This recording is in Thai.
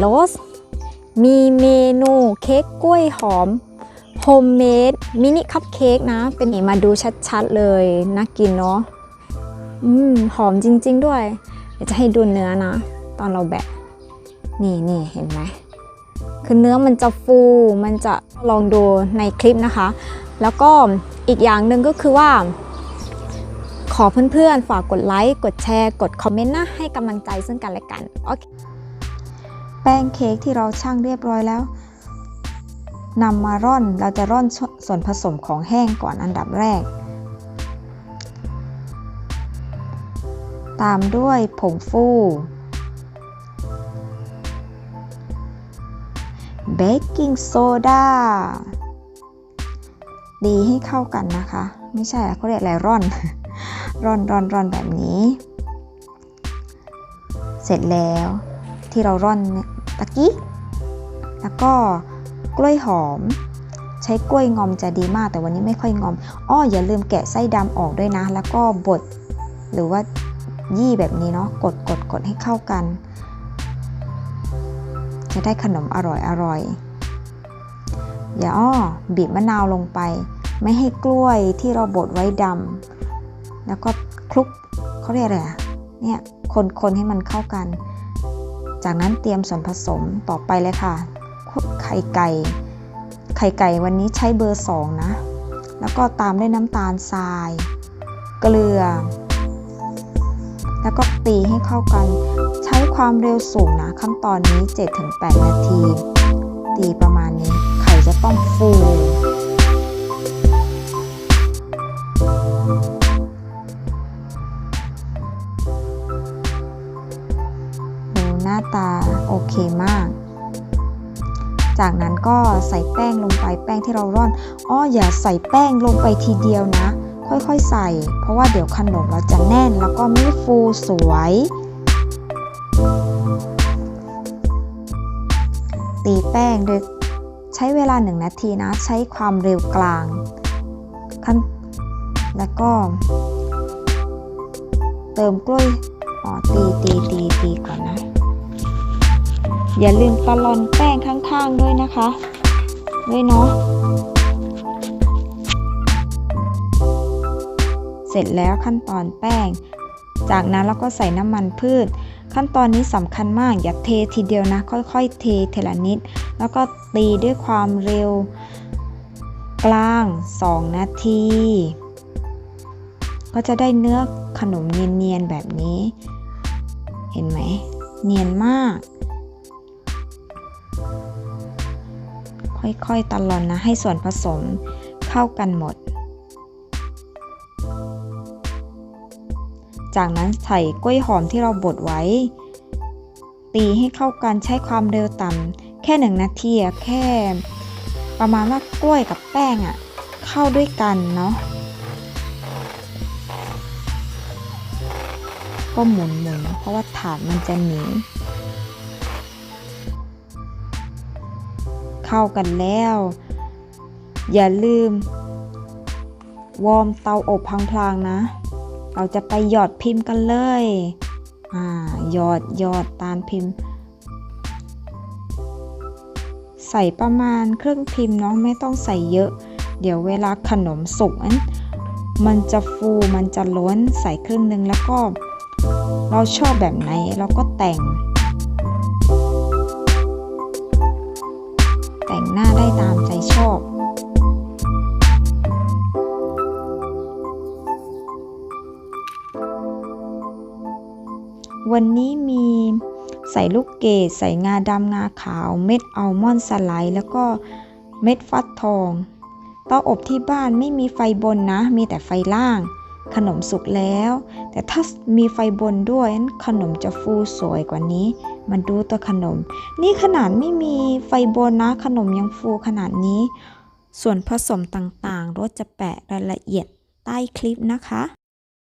โรส มีเมนูเค้กกล้วยหอมโฮมเมดมินิคัพเค้กนะ เป็นนี่มาดูชัดๆเลยน่ากินเนาะอืมหอมจริง ๆ ด้วยเดี๋ยวจะให้ดูเนื้อนะ ตอนเราแบะ นี่นี่เห็นไหมคือเนื้อมันจะฟูมันจะลองดูในคลิปนะคะ แล้วก็อีกอย่างหนึ่งก็คือว่า ขอเพื่อนๆ ฝากกดไลค์ กดแชร์ กดคอมเมนต์นะ ให้กำลังใจซึ่งกันและกัน โอเค แป้งเค้กที่เราช่างเรียบร้อยแล้วนำมาร่อนเราจะร่อนส่วนผสมของแห้งก่อนอันดับแรก ตามด้วยผงฟูเบกกิ้งโซดาดีให้เข้ากันนะคะ ไม่ใช่เขาเรียกอะไรร่อน ร่อนร่อนร่อนแบบนี้ เสร็จแล้ว ที่เราร่อนตะกี้ แล้วก็กล้วยหอม ใช้กล้วยงอมจะดีมาก แต่วันนี้ไม่ค่อยงอม อ้ออย่าลืมแกะไส้ดำออกด้วยนะ แล้วก็บดหรือว่ายี่แบบนี้เนาะ กดกดกดให้เข้ากัน จะได้ขนมอร่อยอร่อยอย่าอ้อบีบมะนาวลงไป ไม่ให้กล้วยที่เราบดไว้ดำแล้วก็คลุกเขาเรียกอะไรอะเนี่ยคนคนให้มันเข้ากัน จากนั้นเตรียมส่วนผสมต่อไปเลยค่ะ ไข่ไก่ ไข่ไก่วันนี้ใช้เบอร์สองนะ แล้วก็ตามด้วยน้ำตาลทราย เกลือ แล้วก็ตีให้เข้ากัน ใช้ความเร็วสูงนะ ขั้นตอนนี้ 7-8 นาที ตีประมาณนี้ ไข่จะต้องฟู เคมาก จากนั้นก็ใส่แป้งลงไปแป้งที่เราร่อนอ้ออย่าใส่แป้งลงไปทีเดียวนะ ค่อยๆใส่ เพราะว่าเดี๋ยวขนมเราจะแน่นแล้วก็ไม่ฟูสวย ตีแป้งโดยใช้เวลา1นาทีนะ ใช้ความเร็วกลางขั้นแล้วก็ เติมกล้วยอ๋อตีตีตีตีก่อนนะ อย่าลืมตะลอนแป้งข้างๆด้วยนะคะด้วยเนาะเสร็จแล้วขั้นตอนแป้ง จากนั้นเราก็ใส่น้ำมันพืช ขั้นตอนนี้สำคัญมากอย่าเททีเดียวนะ ค่อยๆ เทเทละนิด แล้วก็ตีด้วยความเร็ว กลาง 2 นาที ก็จะได้เนื้อขนมเนียนๆแบบนี้ เห็นไหม เนียนมาก ค่อยๆตลอนนะให้ส่วนผสมเข้ากันหมด จากนั้นใส่กล้วยหอมที่เราบดไว้ ตีให้เข้ากันใช้ความเร็วต่ำแค่หนึ่งนาทีแค่ประมาณว่ากล้วยกับแป้งอะเข้าด้วยกันเนาะก็หมุนหมุนเพราะว่าถาดมันจะหนี เข้ากันแล้ว อย่าลืม วอร์มเตาอบพลางๆนะ เราจะไปหยอดพิมพ์กันเลย อ่าหยอดหยอดตานพิมพ์ ใส่ประมาณครึ่งพิมพ์เนาะไม่ต้องใส่เยอะ เดี๋ยวเวลาขนมสุกนั้นมันจะฟูมันจะล้นใส่ครึ่งนึงแล้วก็ เราชอบแบบไหนเราก็แต่ง แต่งหน้าได้ตามใจชอบวันนี้มีใส่ลูกเกดใส่งาดำงาขาวเม็ดอัลมอนด์สไลด์แล้วก็เม็ดฟักทองเตาอบที่บ้านไม่มีไฟบนนะ มีแต่ไฟล่าง ขนมสุกแล้ว แต่ถ้ามีไฟบนด้วยขนมจะฟูสวยกว่านี้ มาดูตัวขนม นี่ขนาดไม่มีไฟบนนะขนมยังฟูขนาดนี้ ส่วนผสมต่างๆรสจะแปะรายละเอียดใต้คลิปนะคะ